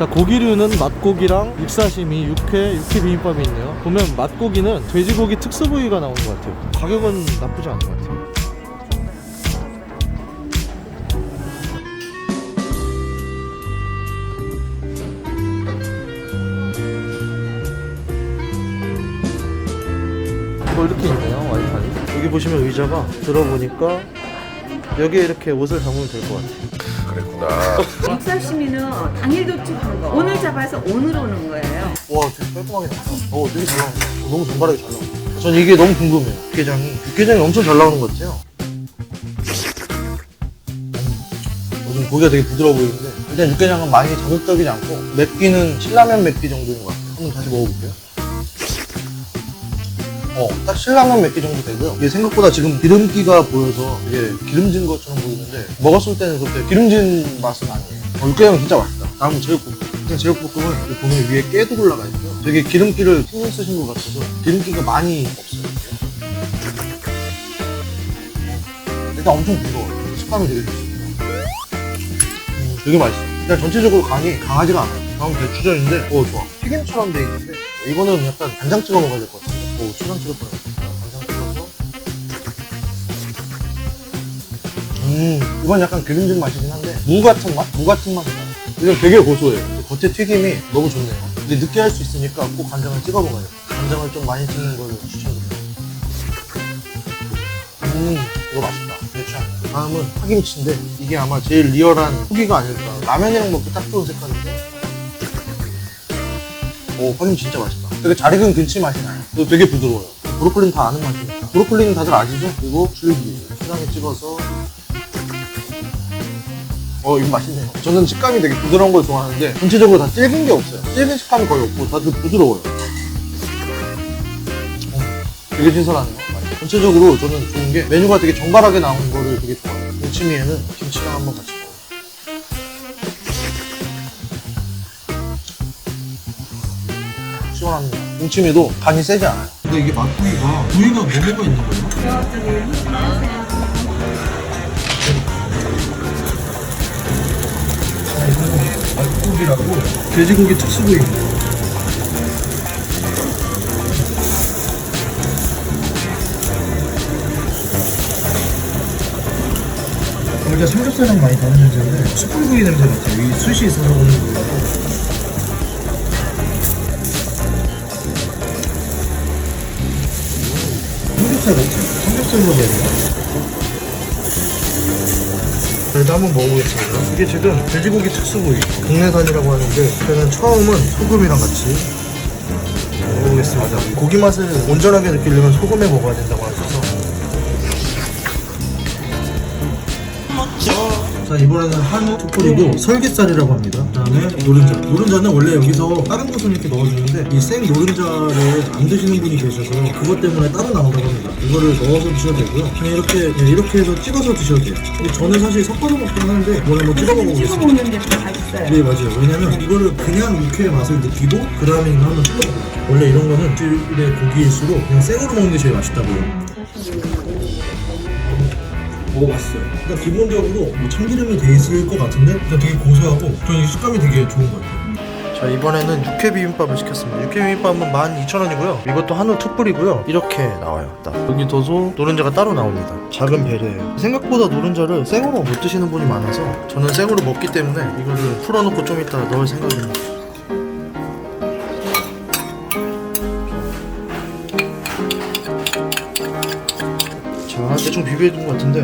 자 고기류는 맛고기랑 육사시미, 육회, 육회 비빔밥이 있네요. 보면 맛고기는 돼지고기 특수 부위가 나오는 것 같아요. 가격은 나쁘지 않은 것 같아요. 뭐 이렇게 있네요 와이파이 여기 보시면 의자가 들어보니까 여기에 이렇게 옷을 담으면 될 것 같아요 그랬구나. 육사시미는 당일 도착한 거. 오늘 잡아서 오늘 오는 거예요. 와 되게 깔끔하게 나왔다. 어 되게 잘 나온다. 어, 너무 정갈하게 잘 나온다. 전 이게 너무 궁금해요. 육개장이. 육개장이 엄청 잘 나오는 것 같아요. 요즘 고기가 되게 부드러워 보이는데 일단 육개장은 많이 자극적이지 않고 맵기는 신라면 맵기 정도인 것 같아요. 한번 다시 먹어볼게요 어, 딱 신라면 맵기 정도 되고요. 이게 생각보다 지금 기름기가 보여서 이게 기름진 것처럼 보이는데 먹었을 때는 그렇게 기름진 맛은 아니에요. 어, 육개장은 진짜 맛있다. 다음은 제육볶음. 일단 제육볶음은 보면 위에 깨도 올라가 있고요. 되게 기름기를 신경 쓰신 것 같아서 기름기가 많이 없어요. 일단 엄청 부드러워요. 식감이 되게 좋습니다. 음, 되게 맛있어요. 일단 전체적으로 간이 강하지가 않아요. 다음 배추전인데, 오, 좋아. 튀김처럼 돼 있는데, 이거는 약간 간장 찍어 먹어야 될 것 같아요. 오, 초장 뻔했습니다. 간장 찍어서. 음, 이건 약간 기름진 맛이긴 한데, 무 같은 맛? 무 같은 맛이 나요. 이건 되게 고소해요. 겉에 튀김이 너무 좋네요. 근데 느끼할 수 있으니까 꼭 간장을 찍어 먹어야 돼요. 간장을 좀 많이 찍는 걸 추천드려요. 음, 이거 맛있다. 내 취향. 다음은 파김치인데 이게 아마 제일 리얼한 후기가 아닐까. 라면이랑 먹기 딱 좋은 색깔인데. 오, 파김치 진짜 맛있다. 되게 잘 익은 김치 맛이 나요. 그리고 되게 부드러워요. 브로콜리는 다 아는 맛이니까. 브로콜리는 다들 아시죠? 그리고 줄기. 초장에 찍어서. 어, 이거 맛있네요. 저는 식감이 되게 부드러운 걸 좋아하는데 전체적으로 다 질긴 게 없어요. 질긴 식감이 거의 없고 다들 부드러워요. 되게 신선하네요. 전체적으로 저는 좋은 게 메뉴가 되게 정갈하게 나온 거를 되게 좋아해요. 김치미에는 김치랑 한번 같이 시원합니다. 김치미도 간이 세지 않아요. 근데 이게 맛구이가 부위가 뭐뭐가 있는 거예요? 맛국이라고 돼지고기 특수부위입니다. 원래 삼겹살이랑 많이 다른 냄새인데 숯불구이 냄새 같아요. 이 숯이 있어서 오는 거예요. 삼겹살 같죠? 삼겹살로 해야 되나? 그래도 한번 먹어보겠습니다. 이게 지금 돼지고기 특수부위 국내산이라고 하는데 저는 처음은 소금이랑 같이 먹어보겠습니다. 고기 맛을 온전하게 느끼려면 소금에 먹어야 된다고 하셔서 자 이번에는 한우 투뿔이고 설계살이라고 합니다. 그 다음에 노른자. 노른자는 원래 여기서 다른 곳은 이렇게 넣어주는데 이 생 노른자를 안 드시는 분이 계셔서 그것 때문에 따로 나온다고 합니다. 이거를 넣어서 드셔도 되고요. 그냥 이렇게 네, 이렇게 해서 찍어서 드셔도 돼요. 근데 저는 사실 섞어서 먹긴 하는데 이번에 한번 찍어 먹어보겠습니다. 먹는데 더 맛있어요. 네 맞아요. 왜냐면 이거를 그냥 육회의 맛을 느끼고 그 다음에 이거 한번 찍어 먹어요. 원래 이런 거는 일의 고기일수록 그냥 생으로 먹는 게 제일 맛있다고요 먹어봤어요. 일단 기본적으로 뭐 참기름이 돼 있을 것 같은데 일단 되게 고소하고 저는 이 식감이 되게 좋은 것 같아요. 자 이번에는 육회 비빔밥을 시켰습니다. 육회 비빔밥은 12,000원이고요. 이것도 한우 투뿔이고요. 이렇게 나와요. 딱 여기 둬서 노른자가 따로 나옵니다. 작은 배려예요. 생각보다 노른자를 생으로 못 드시는 분이 많아서 저는 생으로 먹기 때문에 이거를 풀어놓고 좀 이따 넣을 생각입니다. 자 대충 비벼둔 것 같은데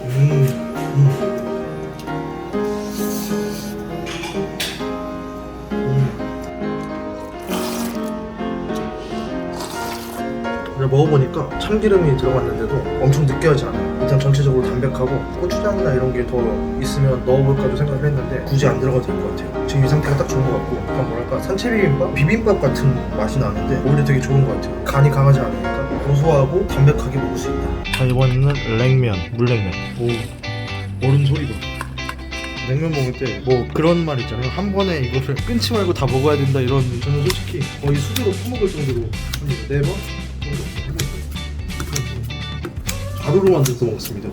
음, 음. 먹어보니까 참기름이 들어갔는데도 엄청 느끼하지 않아요. 일단 전체적으로 담백하고 고추장이나 이런 게 더 있으면 넣어볼까도 생각을 했는데 굳이 안 들어가도 될 것 같아요. 지금 이 상태가 딱 좋은 것 같고 약간 뭐랄까 산채 비빔밥? 비빔밥 같은 맛이 나는데 오히려 되게 좋은 것 같아요. 간이 강하지 않으니까 고소하고 담백하게 먹을 수 있다. 자 이번에는 냉면, 물냉면. 오, 얼음 소리가. 냉면 먹을 때 뭐 그런 말 있잖아요. 한 번에 이거를 끊지 말고 다 먹어야 된다 이런 저는 솔직히 거의 수저로 퍼먹을 정도로 한네 번? 가루로 만들어서 먹습니다.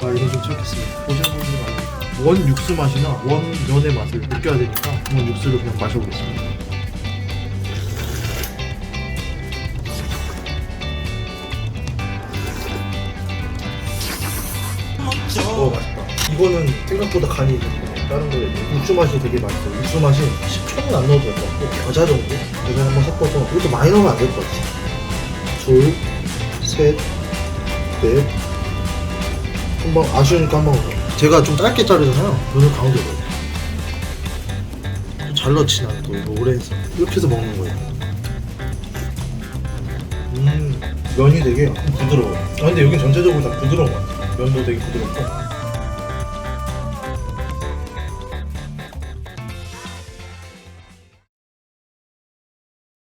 아 이건 좀. 보시는 분들이 많이 원 육수 맛이나 원 면의 맛을 느껴야 되니까 원 육수를 그냥 마셔보겠습니다. 어 맛있다. 이거는 생각보다 간이 있는데 다른 거에 육수 맛이 되게 맛있어. 육수 맛이 10초는 안 넣어도 될 것 같고 겨자 정도 이거 한번 섞어서 이것도 많이 넣으면 안 될 것 같아. 둘, 셋, 넷. 한번 아쉬우니까 한번. 제가 좀 짧게 자르잖아요. 면을 가운데 넣어요. 좀잘 넣지 나는 또 이거 오래 해서 이렇게 해서 먹는 거예요. 음 면이 되게 부드러워. 아 근데 여긴 전체적으로 다 부드러운 것 같아. 면도 되게 부드럽고